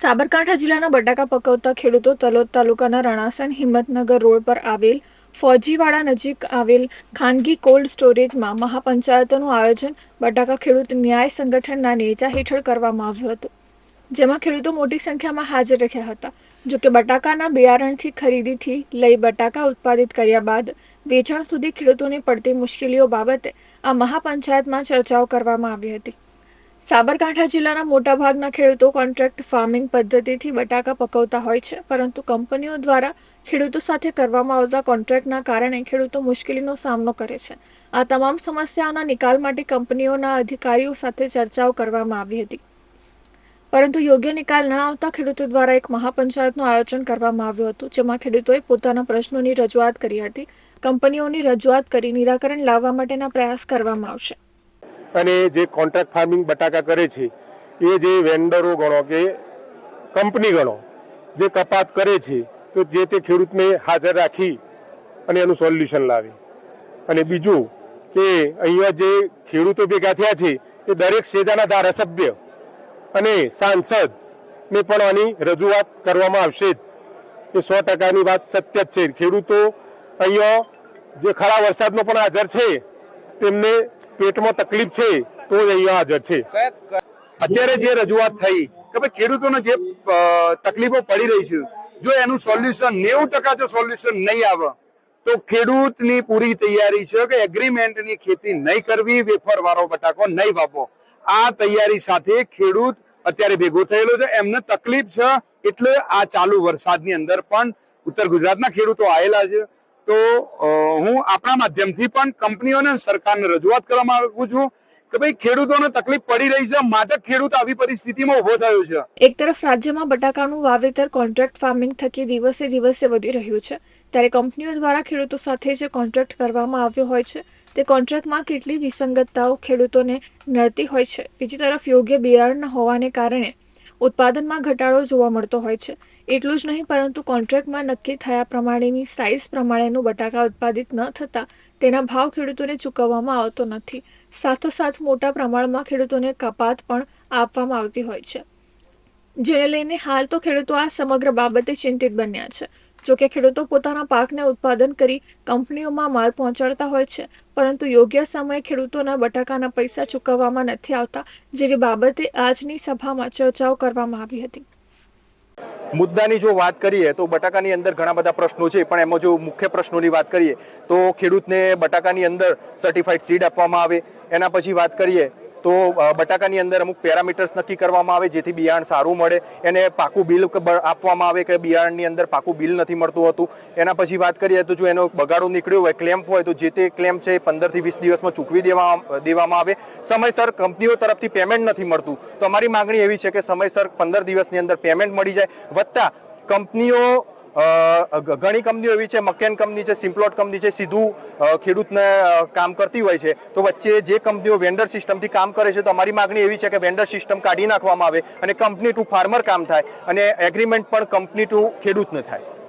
સાબરકાંઠા જિલ્લાના બટાકા પકવતા ખેડૂતો તલોદ તાલુકાના રણાસણ હિંમતનગર રોડ પર આવેલ ફોજીવાડા નજીક આવેલ ખાનગી કોલ્ડ સ્ટોરેજમાં મહાપંચાયતોનું આયોજન બટાકા ખેડૂત ન્યાય સંગઠનના નેજા હેઠળ કરવામાં આવ્યું હતું, જેમાં ખેડૂતો મોટી સંખ્યામાં હાજર રહ્યા હતા. જોકે બટાકાના બિયારણથી ખરીદીથી લઈ બટાકા ઉત્પાદિત કર્યા બાદ વેચાણ સુધી ખેડૂતોને પડતી મુશ્કેલીઓ બાબતે આ મહાપંચાયતમાં ચર્ચાઓ કરવામાં આવી હતી. સાબરકાંઠા જિલ્લાના મોટાભાગના ખેડૂતો કોન્ટ્રાક્ટ ફાર્મિંગ પદ્ધતિથી બટાકા પકવતા હોય છે, પરંતુ કંપનીઓ દ્વારા ખેડૂતો સાથે કરવામાં આવતા કોન્ટ્રાક્ટના કારણે ખેડૂતો મુશ્કેલીનો સામનો કરે છે. આ તમામ સમસ્યાઓના નિકાલ માટે કંપનીઓના અધિકારીઓ સાથે ચર્ચાઓ કરવામાં આવી હતી. પરંતુ યોગ્ય નિકાલ ન આવતા ખેડૂતો દ્વારા એક મહાપંચાયતનું આયોજન કરવામાં આવ્યું હતું, જેમાં ખેડૂતોએ પોતાના પ્રશ્નોની રજૂઆત કરી હતી. કંપનીઓની રજૂઆત કરી નિરાકરણ લાવવા માટેના પ્રયાસ કરવામાં આવશે. અને જે કોન્ટ્રાક્ટ ફાર્મિંગ બટાકા કરે છે, એ જે વેન્ડરો ગણો કે કંપની ગણો, જે કપાત કરે છે, તો જે તે ખેડૂતને હાજર રાખી અને એનું સોલ્યુશન લાવે. અને બીજું કે અહીંયા જે ખેડૂતો ભેગા થયા છે, એ દરેક સેજાના ધારાસભ્ય અને સાંસદ ને પણ આની રજૂઆત કરવામાં આવશે જ. એ સો ટકાની વાત સત્ય જ છે. ખેડૂતો અહીંયા જે ખરા વરસાદનો પણ હાજર છે, તેમને પેટમાં તકલીફ છે તો જ અહીંયા હાજર છે. અત્યારે જે રજૂઆત થઈ કે ભાઈ ખેડૂતોને જે તકલીફો પડી રહી છે જો એનું સોલ્યુશન નેવું ટકા જો સોલ્યુશન નહીં આવે તો ખેડૂતની પૂરી તૈયારી છે કે એગ્રીમેન્ટની ખેતી નહીં કરવી વેફર વાળો બટાકો નહીં વાપો આ તૈયારી સાથે ખેડૂત અત્યારે ભેગો થયેલો છે. એમને તકલીફ છે એટલે આ ચાલુ વરસાદની અંદર પણ ઉત્તર ગુજરાતના ખેડૂતો આવેલા છે. તો હું આપણા માધ્યમથી પણ કંપનીઓને સરકારને રજૂઆત કરવા માંગુ છું કે ભાઈ, ખેડૂતોને તકલીફ પડી રહી છે, માટે ખેડૂત આવી પરિસ્થિતિમાં ઊભો થયો છે. એક તરફ રાજ્યમાં બટાકાનું વાવેતર કોન્ટ્રાક્ટ ફાર્મિંગ થકી દિવસે દિવસે વધી રહ્યું છે. ત્યારે કંપનીઓ દ્વારા ખેડૂતો સાથે જે કોન્ટ્રાક્ટ કરવામાં આવ્યો હોય છે, તે કોન્ટ્રાક્ટમાં કેટલી વિસંગતતાઓ ખેડૂતોને નડતી હોય છે. બીજી તરફ યોગ્ય બિયારણ ન હોવાને કારણે ઉત્પાદનમાં ઘટાડો જોવા મળતો હોય છે. એટલું જ નહીં, પરંતુ કોન્ટ્રાક્ટમાં નક્કી થયા પ્રમાણેની સાઇઝ પ્રમાણેનું બટાકા ઉત્પાદિત ન થતાં તેના ભાવ ખેડૂતોને ચૂકવવામાં આવતો નથી. સાથોસાથ મોટા પ્રમાણમાં ખેડૂતોને કપાત પણ આપવામાં આવતી હોય છે. જેને લઈને હાલ તો ખેડૂતો આ સમગ્ર બાબતે ચિંતિત બન્યા છે. જોકે ખેડૂતો પોતાના પાકને ઉત્પાદન કરી કંપનીઓમાં માલ પહોંચાડતા હોય છે, પરંતુ યોગ્ય સમયે ખેડૂતોના બટાકાના પૈસા ચૂકવવામાં નથી આવતા જેવી બાબતે આજની સભામાં ચર્ચાઓ કરવામાં આવી હતી. મુદ્દાની જો વાત કરીએ તો બટાકાની અંદર ઘણા બધા પ્રશ્નો છે, પણ એમાં જો મુખ્ય પ્રશ્નોની વાત કરીએ તો ખેડૂતને બટાકાની અંદર સર્ટિફાઈડ સીડ આપવામાં આવે. એના પછી વાત કરીએ તો બટાકાની અંદર અમુક પેરામીટર્સ નક્કી કરવામાં આવે, જેથી બિયારણ સારું મળે. એને પાકું બિલ આપવામાં આવે કે બિયારણની અંદર પાકું બિલ નથી મળતું હતું. એના પછી વાત કરીએ તો જો એનો બગાડો નીકળ્યો હોય, ક્લેમ્પ હોય, તો જે તે ક્લેમ્પ છે એ પંદરથી વીસ દિવસમાં ચૂકવી દેવા દેવામાં આવે. સમયસર કંપનીઓ તરફથી પેમેન્ટ નથી મળતું. તો અમારી માંગણી એવી છે કે સમયસર પંદર દિવસની અંદર પેમેન્ટ મળી જાય. વત્તા કંપનીઓ ઘણી કંપનીઓ એવી છે, મકેન કંપની છે, સિમ્પ્લોટ કંપની છે, સીધું ખેડૂતને કામ કરતી હોય છે. તો વચ્ચે જે કંપનીઓ વેન્ડર સિસ્ટમથી કામ કરે છે, તો અમારી માંગણી એવી છે કે વેન્ડર સિસ્ટમ કાઢી નાખવામાં આવે અને કંપની ટુ ફાર્મર કામ થાય અને એગ્રીમેન્ટ પણ કંપની ટુ ખેડૂતને થાય.